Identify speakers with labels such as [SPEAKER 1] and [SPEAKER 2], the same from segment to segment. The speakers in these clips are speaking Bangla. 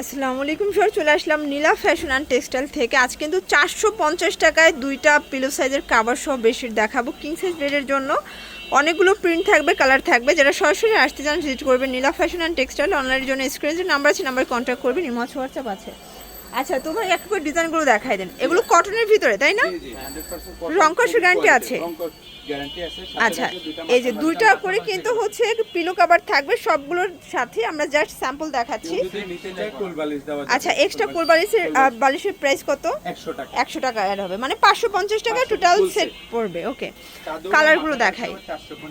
[SPEAKER 1] আসসালামু আলাইকুম স্যার চলে আসলাম নীলা ফ্যাশন অ্যান্ড টেক্সটাইল থেকে। আজ কিন্তু চারশো পঞ্চাশ টাকায় দুইটা পিলো সাইজের কাভার সহ বেডশিট দেখাবো। কিং সাইজ বেডের জন্য অনেকগুলো প্রিন্ট থাকবে কালার থাকবে। যারা সরাসরি আসতে চান ভিজিট করবেন নীলা ফ্যাশন অ্যান্ড টেক্সটাইল অনলাইনের জন্য। স্ক্রিনের নাম্বার আছে নাম্বার কন্ট্যাক্ট করবেন। ইমচ হোয়াটসঅ্যাপ আছে। আচ্ছা তোমার এক করে ডিজাইনগুলো দেখাই দেন। এগুলো কটনের ভিতরে তাই না? রং কষের guarantee আছে? আচ্ছা এই যে দুইটা করে কিন্তু হচ্ছে পিলো কাভার থাকবে সবগুলোর সাথে আমরা জাস্ট স্যাম্পল দেখাচ্ছি। আচ্ছা এক্সট্রা কোল বালিশের বালিশের প্রাইস কত?
[SPEAKER 2] একশো টাকা।
[SPEAKER 1] একশো টাকা অ্যাড হবে মানে পাঁচশো পঞ্চাশ টাকা টোটাল সেট পড়বে ওকে কালারগুলো দেখাই।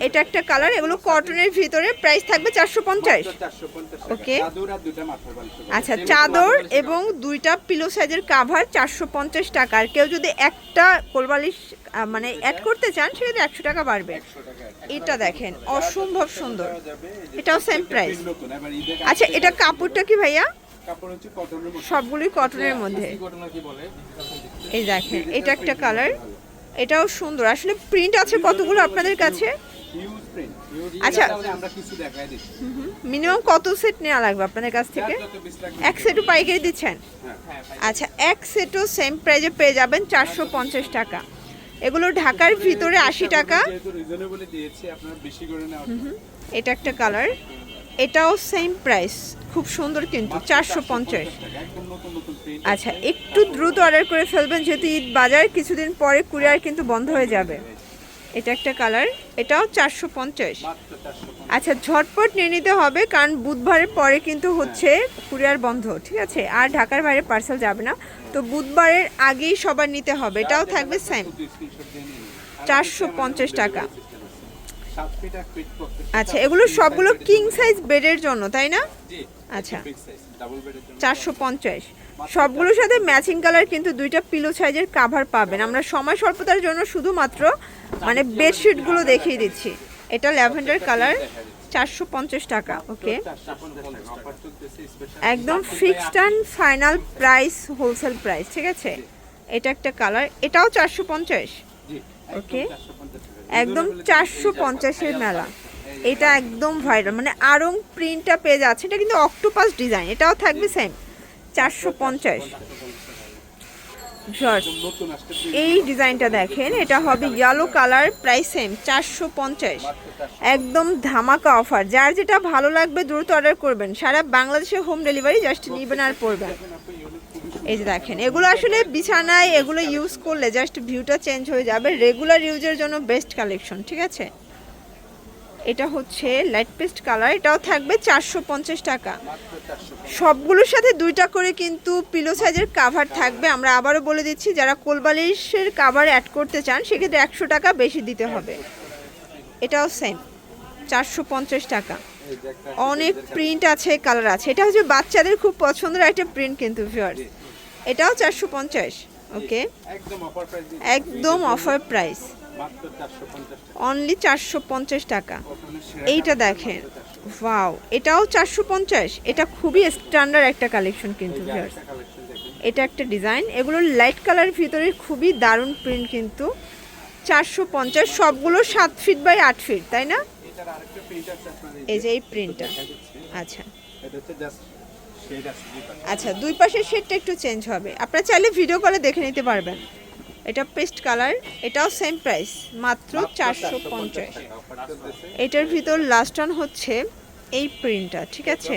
[SPEAKER 1] এটা একটা কালার এগুলো কটনের ভিতরে প্রাইস থাকবে চারশো পঞ্চাশ।
[SPEAKER 2] মাত্র 450 টাকা। চাদর আর দুইটা মাথার বালিশ
[SPEAKER 1] আচ্ছা চাদর এবং দুইটা পিলো সাইজের কাভার চারশো পঞ্চাশ টাকা। আর কেউ যদি একটা কোলবালিশ মানে অ্যাড করতে চান সেক্ষেত্রে একশো টাকা বাড়বে।
[SPEAKER 2] 100 টাকা add
[SPEAKER 1] এটা দেখেন, অসম্ভব সুন্দর। এটাও সেম প্রাইস আচ্ছা এটা কাপড়টা কি ভাইয়া?
[SPEAKER 2] হচ্ছে কটনের মধ্যে।
[SPEAKER 1] এই দেখেন, এটা একটা কালার এটাও সুন্দর। আসলে প্রিন্ট আছে কতগুলো আপনাদের কাছে? আচ্ছা। মিনিমাম কত সেট নেওয়া লাগবে আপনাদের কাছ থেকে? এক সেটও পাইকারি দিচ্ছেন। আচ্ছা এক সেটও সেম প্রাইজে পেয়ে যাবেন চারশো পঞ্চাশ টাকা। এগুলো ঢাকার ভিতরে আশি টাকা। এটা একটা কালার। এটাও সেম প্রাইস খুব সুন্দর কিন্তু চারশো পঞ্চাশ। আচ্ছা একটু দ্রুত অর্ডার করে ফেলবেন যেহেতু ঈদ বাজার কিছুদিন পরে কুরিয়ার কিন্তু বন্ধ হয়ে যাবে। এটা একটা কালার এটাও চারশো পঞ্চাশ। আচ্ছা ঝটপট নিয়ে নিতে হবে কারণ বুধবারের পরে কিন্তু হচ্ছে কুরিয়ার বন্ধ ঠিক আছে? আর ঢাকার বাইরে পার্সেল যাবে না। তো বুধবারের আগেই সবার নিতে হবে এটাও থাকবে সেম চারশো পঞ্চাশ টাকা। আচ্ছা এগুলো সবগুলো কিং সাইজ বেডের জন্য তাই না? আচ্ছা। চারশো পঞ্চাশ। সবগুলোর সাথে ম্যাচিং কালার কিন্তু দুইটা পিলো সাইজের কাভার পাবেন। আমরা সময় স্বল্পতার জন্য শুধুমাত্র মানে বেডশিটগুলো দেখিয়ে দিচ্ছি এটা ল্যাভেন্ডার কালার, চারশো পঞ্চাশ টাকা ওকে
[SPEAKER 2] 450 টাকা offer চলতেছে special।
[SPEAKER 1] একদম fixed and final price wholesale price ঠিক আছে এটা একটা কালার, এটাও চারশো পঞ্চাশ ওকে। একদম চারশো পঞ্চাশের মেলা এটা একদম ভাইরাল মানে আরং প্রিন্টটা পেয়ে যাচ্ছে, এটা কিন্তু অক্টোপাস ডিজাইন এটাও থাকবে সেম চারশো পঞ্চাশ এই ডিজাইনটা দেখেন, এটা হবে ইয়েলো কালার প্রাইস সেম চারশো পঞ্চাশ। একদম ধামাকা অফার যার যেটা ভালো লাগবে দ্রুত অর্ডার করবেন। সারা বাংলাদেশে হোম ডেলিভারি জাস্ট নিবেন আর পড়বেন। এই যে দেখেন, এগুলো আসলে বিছানায় এগুলো ইউজ করলে জাস্ট ভিউটা চেঞ্জ হয়ে যাবে। রেগুলার ইউজের জন্য বেস্ট কালেকশন ঠিক আছে? এটা হচ্ছে লাইট পেস্ট কালার এটাও থাকবে চারশো পঞ্চাশ টাকা। সবগুলোর সাথে দুইটা করে কিন্তু পিলো সাইজের কাভার থাকবে। আমরা আবারও বলে দিচ্ছি, যারা কোলবালিশের কাভার অ্যাড করতে চান, সেক্ষেত্রে একশো টাকা বেশি দিতে হবে। এটাও সেম চারশো পঞ্চাশ টাকা। অনেক প্রিন্ট আছে কালার আছে। এটা হচ্ছে বাচ্চাদের খুব পছন্দের একটা প্রিন্ট কিন্তু ভিউয়ার্স এটাও চারশো পঞ্চাশ। ওকে?
[SPEAKER 2] একদম অফার প্রাইস
[SPEAKER 1] একদম অফার প্রাইস
[SPEAKER 2] মাত্র 450 টাকা।
[SPEAKER 1] অনলি চারশো পঞ্চাশ টাকা। এইটা দেখেন। ওয়াও এটাও চারশো পঞ্চাশ। এটা খুবই স্ট্যান্ডার্ড একটা কালেকশন কিন্তু এটা একটা ডিজাইন এগুলো লাইট কালার ভিতরে খুবই দারুণ প্রিন্ট কিন্তু। চারশো পঞ্চাশ সবগুলো সাত ফিট বাই আট ফিট তাই না? এই যে এই প্রিন্টটা আচ্ছা। আচ্ছা দুই পাশের শেডটা একটু চেঞ্জ হবে। আপনারা চাইলে ভিডিও কলে দেখে নিতে পারবেন। এটা পেস্ট কালার এটাও সেম প্রাইস মাত্র চারশো পঞ্চাশ। এটার ভিতর লাস্ট অন হচ্ছে এই প্রিন্টটা ঠিক আছে?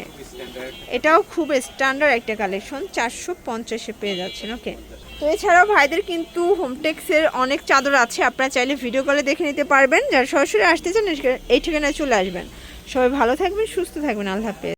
[SPEAKER 1] এটাও খুব স্ট্যান্ডার্ড একটা কালেকশন চারশো পঞ্চাশে পেয়ে যাচ্ছেন ওকে তো এছাড়াও ভাইদের কিন্তু হোমটেক্সের অনেক চাদর আছে আপনারা চাইলে ভিডিও কলে দেখে নিতে পারবেন। যারা সরাসরি আসতে চান এই ঠিকানায় চলে আসবেন। সবাই ভালো থাকবেন সুস্থ থাকবেন আল্লাহ হাফেজ।